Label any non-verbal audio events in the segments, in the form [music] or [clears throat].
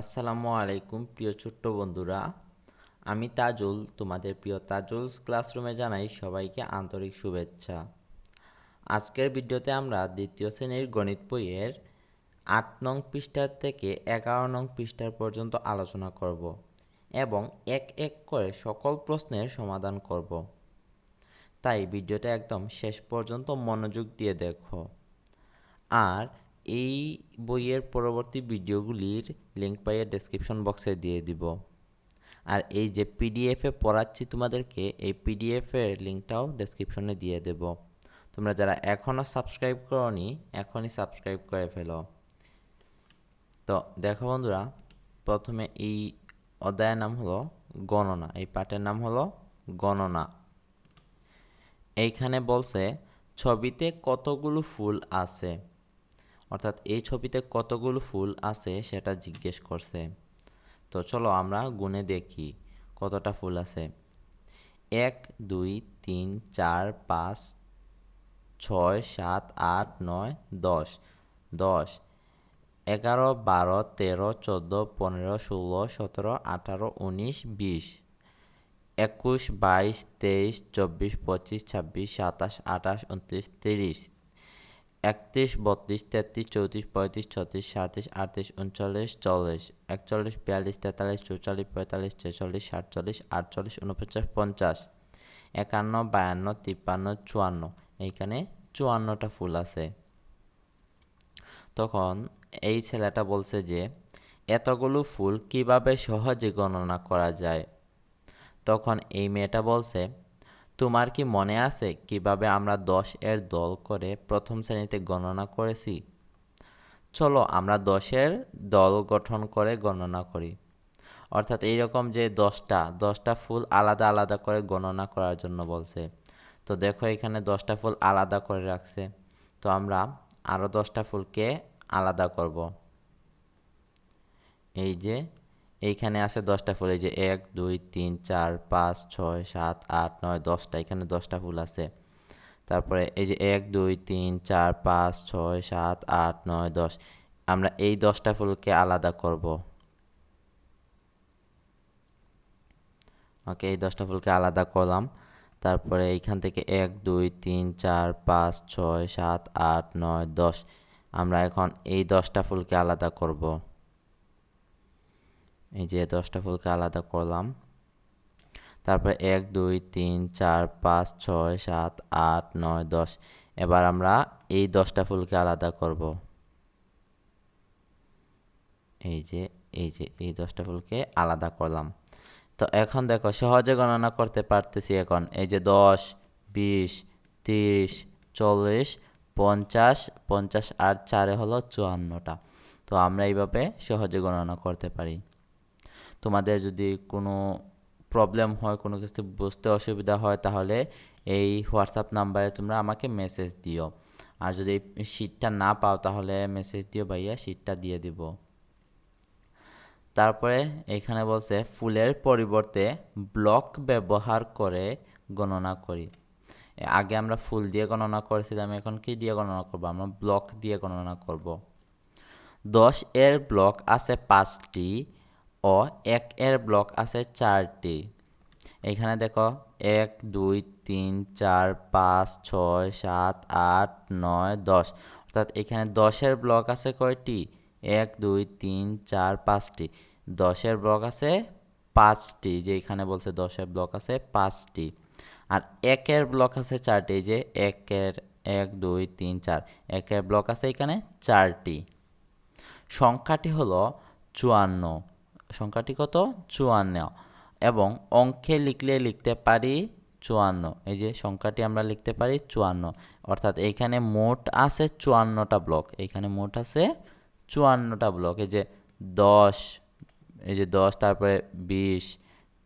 আসসালামু আলাইকুম, প্রিয় ছোট্ট বন্ধুরা। আমি তাজুল, তোমাদের প্রিয় তাজুলস ক্লাসরুমে জানাই সবাইকে আন্তরিক শুভেচ্ছা। আজকের ভিডিওতে আমরা দ্বিতীয় শ্রেণির গণিত বইয়ের আট নং পৃষ্ঠার থেকে এগারো নং পৃষ্ঠার পর্যন্ত আলোচনা করব এবং এক এক করে সকল প্রশ্নের সমাধান করব। তাই ভিডিওটা একদম শেষ পর্যন্ত মনোযোগ দিয়ে দেখো। আর এই বইয়ের পরবর্তী ভিডিওগুলির লিঙ্ক পাইয়ে ডেসক্রিপশন বক্সে দিয়ে দিব। আর এই যে পিডিএফে পড়াচ্ছি তোমাদেরকে, এই পিডিএফের লিঙ্কটাও ডেসক্রিপশনে দিয়ে দেব। তোমরা যারা এখনও সাবস্ক্রাইব করনি, এখনই সাবস্ক্রাইব করে ফেলো। তো দেখো বন্ধুরা, প্রথমে এই অধ্যায়ের নাম হলো গণনা। এই পাঠের নাম হলো গণনা। এইখানে বলছে, ছবিতে কতগুলো ফুল আছে? অর্থাৎ এই ছবিতে কতগুলো ফুল আছে সেটা জিজ্ঞেস করছে। তো চলো আমরা গুনে দেখি কতটা ফুল আছে। এক, দুই, তিন, চার, পাঁচ, ছয়, সাত, আট, নয়, দশ। দশ। এগারো, বারো, তেরো, চোদ্দ, পনেরো, ষোলো, সতেরো, আঠারো, উনিশ, বিশ। একুশ, বাইশ, তেইশ, চব্বিশ, পঁচিশ, ছাব্বিশ, সাতাশ, আঠাশ, উনত্রিশ, তিরিশ। একত্রিশ, বত্রিশ, তেত্রিশ, চৌত্রিশ, পঁয়ত্রিশ, ছত্রিশ, সাঁত্রিশ, আটত্রিশ, উনচল্লিশ, চল্লিশ, একচল্লিশ, বিয়াল্লিশ, তেতাল্লিশ, চৌচল্লিশ, পঁয়তাল্লিশ, ছেচল্লিশ, সাতচল্লিশ, আটচল্লিশ উনপঞ্চাশ পঞ্চাশ, একান্ন, বায়ান্ন, তিপ্পান্ন, চুয়ান্ন, এইখানে চুয়ান্নটা ফুল আছে। তখন এই ছেলেটা বলছে যে, এতগুলো ফুল কীভাবে সহজে গণনা করা যায়? তখন এই মেয়েটা বলছে তোমার কি মনে আছে কীভাবে আমরা দশ এর দল করে প্রথম শ্রেণীতে গণনা করেছি? চলো আমরা দশের দল গঠন করে গণনা করি। অর্থাৎ এইরকম যে দশটা দশটা ফুল আলাদা আলাদা করে গণনা করার জন্য বলছে। তো দেখো এখানে দশটা ফুল আলাদা করে রাখছে। তো আমরা আরও দশটা ফুলকে আলাদা করব। এই যে এইখানে আছে দশটা ফুল, এই যে এক, দুই, তিন, চার, পাঁচ, ছয়, সাত, আট, নয়, দশটা, এখানে দশটা ফুল আছে। তারপরে এই যে এক, দুই, তিন, চার, পাঁচ, ছয়, সাত, আট, নয়, দশ, আমরা এই দশটা ফুলকে আলাদা করব। ওকে, এই দশটা ফুলকে আলাদা করলাম। তারপরে এইখান থেকে এক, দুই, তিন, চার, পাঁচ, ছয়, সাত, আট, নয়, দশ, আমরা এখন এই দশটা ফুলকে আলাদা করব। এই যে দশটা ফুলকে আলাদা করলাম। তারপরে এক, দুই, তিন, চার, পাঁচ, ছয়, সাত, আট, নয়, দশ। এবার আমরা এই দশটা ফুলকে আলাদা করব। এই যে এই যে, এই দশটা ফুলকে আলাদা করলাম। তো এখন দেখো, সহজে গণনা করতে পারতেছি এখন। এই যে দশ, বিশ, তিরিশ, চল্লিশ, পঞ্চাশ পঞ্চাশ আর চারে হলো চুয়ান্নটা। তো আমরা এইভাবে সহজে গণনা করতে পারি। তোমাদের যদি কোনো প্রবলেম হয়, কোনো কিছু বুঝতে অসুবিধা হয়, তাহলে এই হোয়াটসঅ্যাপ নাম্বারে তোমরা আমাকে মেসেজ দিও। আর যদি শিটটা না পাও, তাহলে মেসেজ দিও ভাইয়া শিটটা দিয়ে দিব। তারপরে এখানে বলছে, ফুলের পরিবর্তে ব্লক ব্যবহার করে গণনা করি। আগে আমরা ফুল দিয়ে গণনা করেছিলাম, এখন কি দিয়ে গণনা করব? আমরা ব্লক দিয়ে গণনা করব। দশ এর ব্লক আছে পাঁচটি। ও এক এর ব্লক আছে চারটি। এখানে দেখো এক, দুই, তিন, চার, পাঁচ, ছয়, সাত, আট, নয়, দশ। অর্থাৎ এখানে দশের ব্লক আছে কয়টি? এক, দুই, তিন, চার, পাঁচটি। দশের ব্লক আছে পাঁচটি, যে এখানে বলছে দশের ব্লক আছে পাঁচটি। আর একের ব্লক আছে চারটি যে একের এক, দুই, তিন, চার। একের ব্লক আছে এখানে চারটি। সংখ্যাটি হলো চুয়ান্ন। সংখ্যাটি কত? চুয়ান্ন। এবং অঙ্কে লিখলে লিখতে পারি চুয়ান্ন। এই যে সংখ্যাটি আমরা লিখতে পারি চুয়ান্ন। অর্থাৎ এইখানে মোট আছে চুয়ান্নটা ব্লক। এইখানে মোট আছে চুয়ান্নটা ব্লক। এই যে দশ, এই যে দশ, তারপরে বিশ,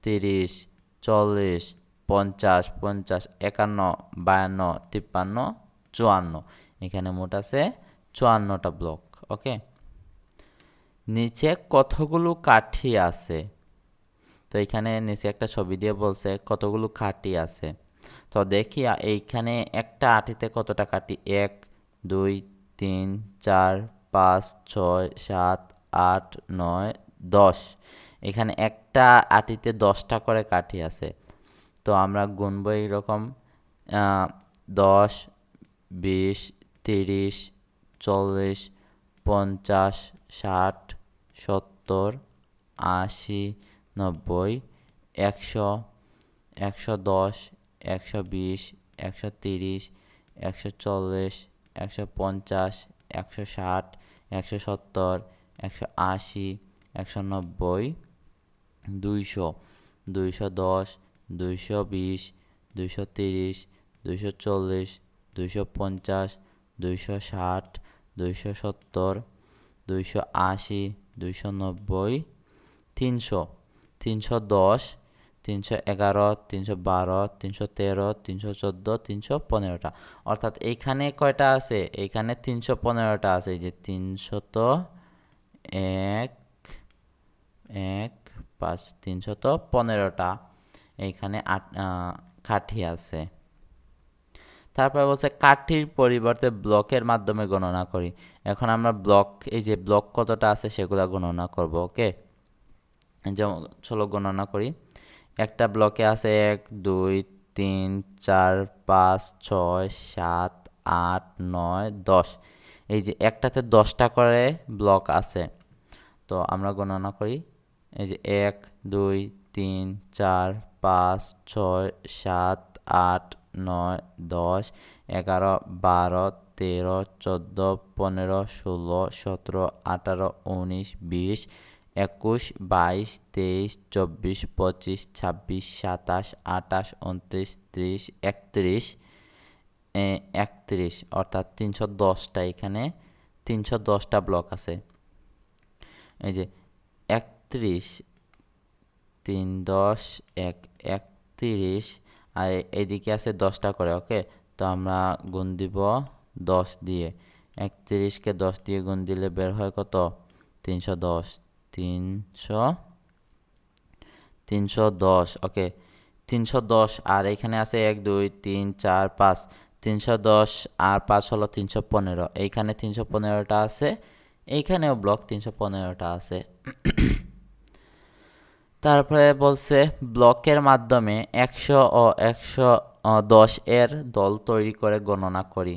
তিরিশ, চল্লিশ, পঞ্চাশ পঞ্চাশ, একান্ন, বায়ান্ন, তিপ্পান্ন, চুয়ান্ন। এখানে মোট আছে চুয়ান্নটা ব্লক। ওকে? নিচে কতগুলো কাঠি আছে? তো এখানে নিচে একটা ছবি দিয়ে বলছে কতগুলো কাঠি আছে। তো দেখি এইখানে একটা আটিতে কতটা কাঠি? এক, দুই, তিন, চার, পাঁচ, ছয়, সাত, আট, নয়, দশ। এখানে একটা আটিতে দশটা করে কাঠি আছে। তো আমরা গুনবো এইরকম দশ, বিশ, তিরিশ, চল্লিশ, পঞ্চাশ, ষাট সত্তর, আশি, নব্বই, একশো একশো দশ, একশো বিশ, একশো তিরিশ, একশো চল্লিশ, একশো পঞ্চাশ, একশো ষাট, একশো সত্তর, একশো আশি, একশো নব্বই, দুইশো দুইশো দশ, দুইশো বিশ, দুইশো তিরিশ, দুইশো চল্লিশ, দুইশো পঞ্চাশ, দুইশো ষাট, দুইশো সত্তর দুইশো আশি, দুইশো নব্বই, তিনশো। তিনশো দশ, তিনশো এগারো, তিনশো বারো, তিনশো তেরো, তিনশো চোদ্দ, তিনশো পনেরোটা। অর্থাৎ এইখানে কয়টা আছে? এইখানে তিনশো পনেরোটা আছে। যে তিনশত এক এক, পাঁচ তিনশত পনেরোটা। এইখানে আট কাঠি আছে। তারপরে বলছে কাঠির পরিবর্তে ব্লকের মাধ্যমে গণনা করি। এখন আমরা ব্লক, এই যে ব্লক কতটা আছে সেগুলা গণনা করব, ওকে? যেমন চলো গণনা করি। একটা ব্লকে আছে এক, দুই, তিন, চার, পাঁচ, ছয়, সাত, আট, নয়, দশ। এই যে একটাতে দশটা করে ব্লক আছে। তো আমরা গণনা করি। এই যে এক, দুই, তিন, চার, পাঁচ, ছয়, সাত, আট নয়, দশ, এগারো, বারো, তেরো, চোদ্দ, পনেরো, ষোলো, সতেরো, আঠারো, উনিশ, বিশ, একুশ, বাইশ, তেইশ, চব্বিশ, পঁচিশ, ছাব্বিশ, সাতাশ, আঠাশ উনত্রিশ ত্রিশ, একত্রিশ একত্রিশ, অর্থাৎ তিনশো দশটা এখানে, তিনশো দশটা ব্লক আছে। এই যে একত্রিশ, তিন, দশ, এক, একত্রিশ আর এদিকে আছে দশটা করে ওকে তো আমরা গুণ দিব দশ দিয়ে। একত্রিশকে দশ দিয়ে গুণ দিলে বের হয় কত? তিনশো দশ। তিনশো তিনশো দশ ওকে তিনশো দশ, আর এখানে আছে এক, দুই, তিন, চার, পাঁচ। তিনশো দশ আর পাঁচ হলো তিনশো পনেরো। এইখানে তিনশো পনেরোটা আছে, এইখানেও ব্লক তিনশো পনেরোটা আছে। তারপরে বলছে, ব্লকের মাধ্যমে একশো ও একশো দশ এর দল তৈরি করে গণনা করি।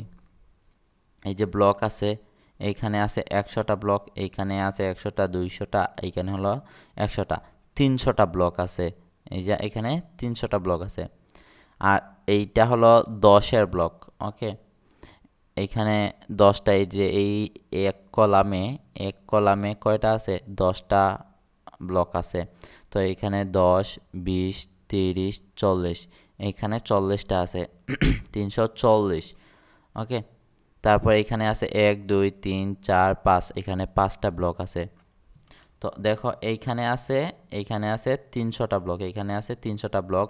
এই যে ব্লক আছে, এইখানে আছে একশোটা ব্লক, এইখানে আছে একশোটা, দুইশোটা, এইখানে হলো একশোটা, তিনশোটা ব্লক আছে। এই যে এখানে তিনশোটা ব্লক আছে। আর এইটা হলো দশের ব্লক, ওকে? এইখানে দশটা, এই যে এই এক কলামে এক কলামে কয়টা আছে? দশটা ব্লক আছে। তো এখানে দশ, বিশ, তিরিশ, চল্লিশ। এইখানে চল্লিশটা আছে। [clears throat] তিনশো চল্লিশ। ওকে? তারপর এখানে আছে এক, দুই, তিন, চার, পাঁচ। এখানে পাঁচটা ব্লক আছে। তো দেখো, এইখানে আছে এইখানে আছে তিনশোটা ব্লক। এইখানে আছে তিনশোটা ব্লক।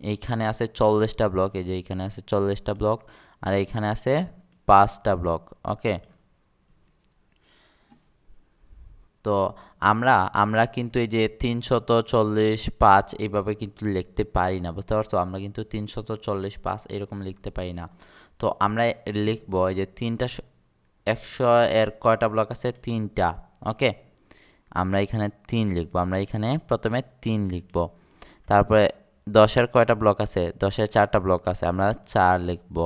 এইখানে আছে চল্লিশটা ব্লক। এই যে এইখানে আছে চল্লিশটা ব্লক। আর এইখানে আছে পাঁচটা ব্লক। ওকে? তো আমরা আমরা কিন্তু এই যে তিনশত চল্লিশ পাঁচ এইভাবে কিন্তু লিখতে পারি না, বুঝতে পারছ? আমরা কিন্তু তিনশত চল্লিশ পাঁচ এরকম লিখতে পারি না। তো আমরা লিখব এই যে তিনটা একশো এর কয়টা ব্লক আছে? তিনটা, ওকে? আমরা এখানে তিন লিখব, আমরা এখানে প্রথমে তিন লিখব। তারপরে দশের কয়টা ব্লক আছে? দশের চারটা ব্লক আছে, আমরা চার লিখব,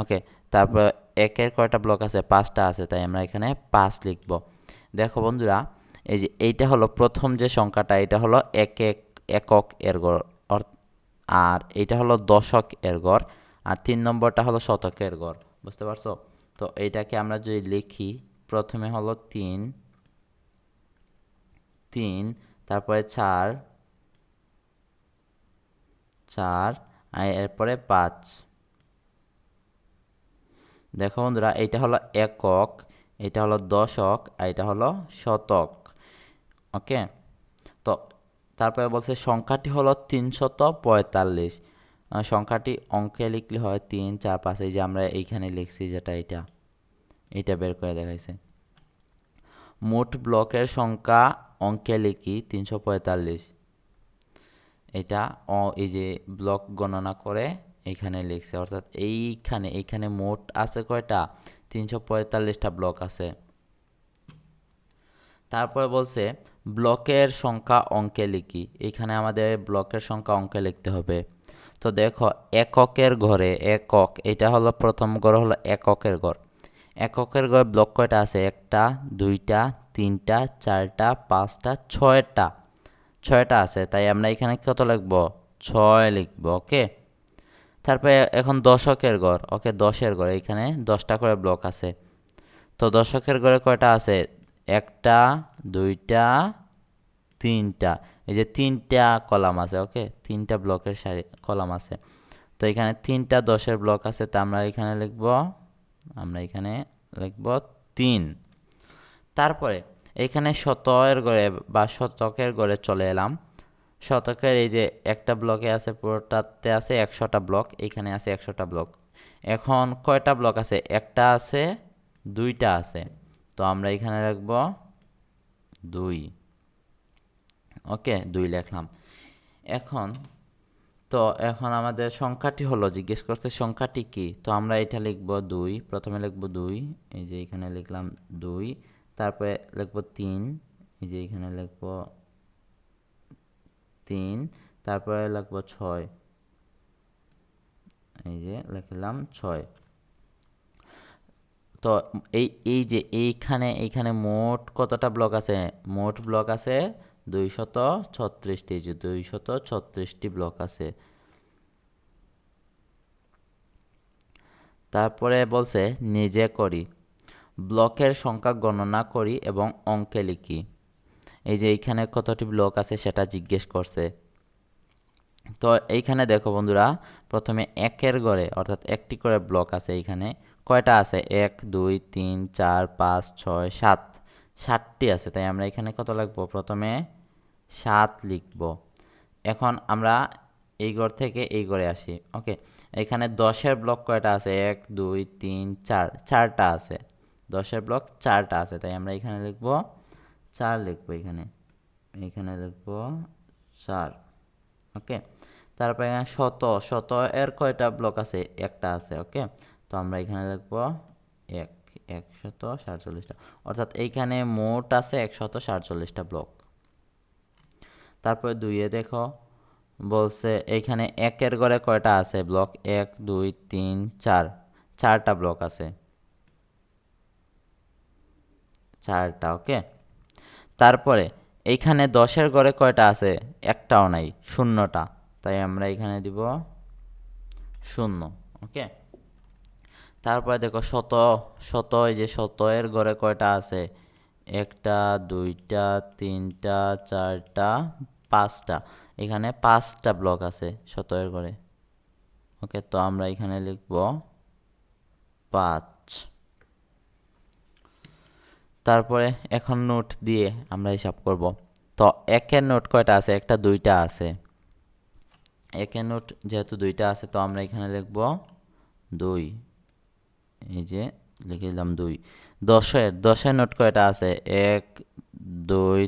ওকে? তারপর একের কয়টা ব্লক আছে? পাঁচটা আছে, তাই আমরা এখানে পাঁচ লিখব। দেখো বন্ধুরা, এই যে এইটা হলো প্রথম যে সংখ্যাটা, এটা হলো এক এক একক এর গড় আর এইটা হলো দশক এর গড়, আর তিন নম্বরটা হলো শতকের গড়, বুঝতে পারছ? তো এইটাকে আমরা যদি লিখি, প্রথমে হলো তিন তিন, তারপরে চার চার, আর এরপরে পাঁচ। দেখো বন্ধুরা, এইটা হলো একক এটা হলো দশক আর এটা হলো শতক, ওকে? তো তারপরে বলছে সংখ্যাটি হলো তিনশত পঁয়তাল্লিশ। সংখ্যাটি অঙ্কে লিখলে হয় তিন, চার, পাঁচ, এই যে আমরা এইখানে লিখছি যেটা এটা এটা বের করে দেখাইছে। মোট ব্লকের সংখ্যা অঙ্কে লিখি তিনশো পঁয়তাল্লিশ। এটা অ- এই যে ব্লক গণনা করে এইখানে লিখছে, অর্থাৎ এইখানে এইখানে মোট আছে কয়টা? তিনশো পঁয়তাল্লিশটা ব্লক আছে। তারপরে বলছে, ব্লকের সংখ্যা অঙ্কে লিখি। এখানে আমাদের ব্লকের সংখ্যা অঙ্কে লিখতে হবে। তো দেখো, এককের ঘরে একক, এটা হলো প্রথম ঘর, হলো এককের ঘর। এককের ঘরে ব্লক কয়টা আছে? একটা, দুইটা, তিনটা, চারটা, পাঁচটা, ছয়টা। ছয়টা আছে, তাই আমরা এখানে কত লিখব? ছয় লিখব, ওকে? তারপরে এখন দশকের ঘর ওকে দশের ঘর এখানে দশটা করে ব্লক আছে। তো দশকের ঘরে কয়টা আছে? একটা, দুইটা, তিনটা। এই যে তিনটা কলাম আছে, ওকে? তিনটা ব্লকের সারি, কলাম আছে। তো এখানে তিনটা দশের ব্লক আছে, তা আমরা এখানে লিখব, আমরা এখানে লিখব তিন। তারপরে এখানে শতয়ের গড়ে বা শতকের গড়ে চলে এলাম। শতকের এই যে একটা ব্লকে আছে, পুরোটাতে আছে একশোটা ব্লক এখানে আছে একশোটা ব্লক এখন কয়টা ব্লক আছে? একটা আছে, দুইটা আছে। তো আমরা এখানে লিখব দুই। ওকে, দুই লিখলাম। এখন, তো এখন আমাদের সংখ্যাটি হলো, জিজ্ঞেস করছে সংখ্যাটি কি? তো আমরা এটা লিখব দুই, প্রথমে লিখব দুই, এই যে এখানে লিখলাম দুই, তারপরে লিখব তিন, এই যে এখানে লিখব তিন, তারপরে লিখব ছয়। এই যে লিখলাম ছয়। তো এই এই যে এইখানে এইখানে মোট কতটা ব্লক আছে? মোট ব্লক আছে দুইশত ছত্রিশটি। যে দুইশত ছত্রিশটি ব্লক আছে। তারপরে বলছে নিজে করি। ব্লকের সংখ্যা গণনা করি এবং অঙ্কে লিখি। এই যে এইখানে কতটি ব্লক আছে সেটা জিজ্ঞেস করছে। তো এইখানে দেখো বন্ধুরা, প্রথমে একের গড়ে, অর্থাৎ একটি করে ব্লক আছে এইখানে। কয়টা আছে? এক, দুই, তিন, চার, পাঁচ, ছয়, সাত। সাতটি আছে, তাই আমরা এখানে কত লিখব? প্রথমে সাত লিখব। এখন আমরা এই ঘর থেকে এই ঘরে আসি, ওকে? এখানে দশের ব্লক কয়টা আছে? এক, দুই, তিন, চার। চারটা আছে। দশের ব্লক চারটা আছে, তাই আমরা এখানে লিখব চার লিখব এখানে। এখানে লিখব চার। ওকে? তারপরে এখানে শত শত এর কয়টা ব্লক আছে? একটা আছে, ওকে? তো আমরা এখানে লিখব এক, একশত সাতচল্লিশটা। অর্থাৎ এইখানে মোট আছে একশত সাতচল্লিশটা ব্লক তারপরে দুইয়ে দেখো, বলছে এইখানে একের ঘরে কয়টা আছে ব্লক এক, দুই, তিন, চার। চারটা ব্লক আছে। চারটা, ওকে? তারপরে, এইখানে দশের ঘরে কয়টা আছে? একটাও নাই, শূন্যটা। তাই আমরা এখানে দিব শূন্য, ওকে? তারপরে দেখো শত শত, এই যে শত এর ঘরে কয়টা আছে? একটা, দুইটা, তিনটা, চারটা, পাঁচটা। এখানে পাঁচটা ব্লক আছে শত এর ঘরে ওকে, তো আমরা এখানে লিখব পাঁচ। তারপরে এখন নোট দিয়ে আমরা হিসাব করব। তো একের নোট কয়টা আছে? একটা, দুইটা আছে। একের নোট যেহেতু দুইটা আছে, তো আমরা এখানে লিখব দুই। এই যে লিখে দিলাম দুই। দশের দশের নোট কয়টা আছে? এক, দুই,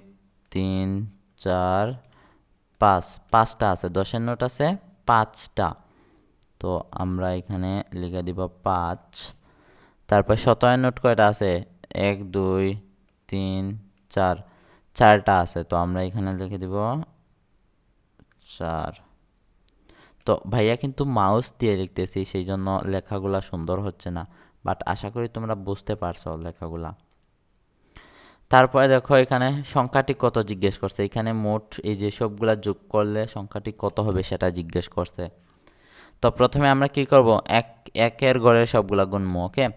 তিন, চার, পাঁচ। পাঁচটা আছে। দশের নোট আছে পাঁচটা। তো আমরা এখানে লিখে দিব পাঁচ। তারপর শতয়ের নোট কয়টা আছে? এক, দুই, তিন, চার। চারটা আছে, তো আমরা এখানে লিখে দিব চার। তো ভাইয়া কিন্তু মাউস দিয়ে লিখতেছি সেই জন্য লেখাগুলা সুন্দর হচ্ছে না। বাট আশা করি তোমরা বুঝতে পারছ লেখাগুলা। তারপরে দেখো, এখানে সংখ্যাটি কত জিজ্ঞেস করছে। এখানে মোট এই যে সবগুলা যোগ করলে সংখ্যাটি কত হবে সেটা জিজ্ঞেস করছে। তো প্রথমে আমরা কি করব? এক, একের ঘরের সবগুলা গুনবো ওকে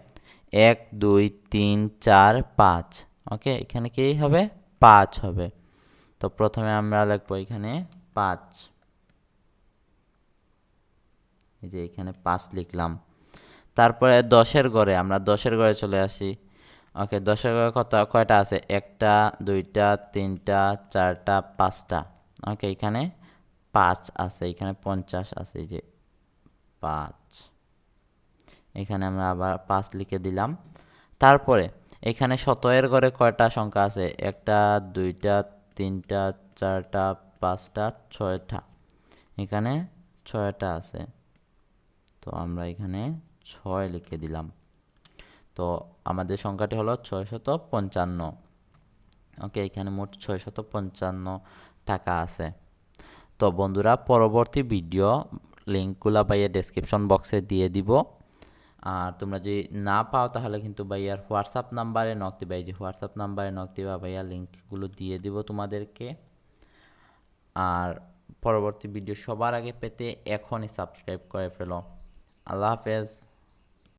এক, দুই, তিন, চার, পাঁচ। ওকে এখানে কি হবে? পাঁচ হবে। তো প্রথমে আমরা লিখব এখানে পাঁচ। এই যে এখানে পাঁচ লিখলাম। তারপরে দশের ঘরে আমরা দশের ঘরে চলে আসি। ওকে দশের ঘরে কত, কয়টা আছে? একটা, দুইটা, তিনটা, চারটা, পাঁচটা। ওকে এখানে পাঁচ আছে, এখানে পঞ্চাশ আছে, এই যে পাঁচ। এখানে আমরা আবার পাঁচ লিখে দিলাম। তারপরে এখানে শতয়ের ঘরে কয়টা সংখ্যা আছে? একটা, দুইটা, তিনটা, চারটা, পাঁচটা, ছয়টা। এখানে ছয়টা আছে। তো আমরা এখানে ছয় লিখে দিলাম। তো আমাদের সংখ্যাটি হলো ছয়শত পঞ্চান্ন। ওকে, এখানে মোট ছয়শত পঞ্চান্ন টাকা আছে। তো বন্ধুরা, পরবর্তী ভিডিও লিঙ্কগুলো ভাইয়া ডেসক্রিপশন বক্সে দিয়ে দিব। আর তোমরা যদি না পাও তাহলে কিন্তু ভাইয়ার হোয়াটসঅ্যাপ নাম্বারে নক দিবা। এই যে হোয়াটসঅ্যাপ নাম্বারে নক দিবা, ভাইয়া লিঙ্কগুলো দিয়ে দিব তোমাদেরকে। আর পরবর্তী ভিডিও সবার আগে পেতে এখনই সাবস্ক্রাইব করে ফেলো। আল্লাহ হাফেজ।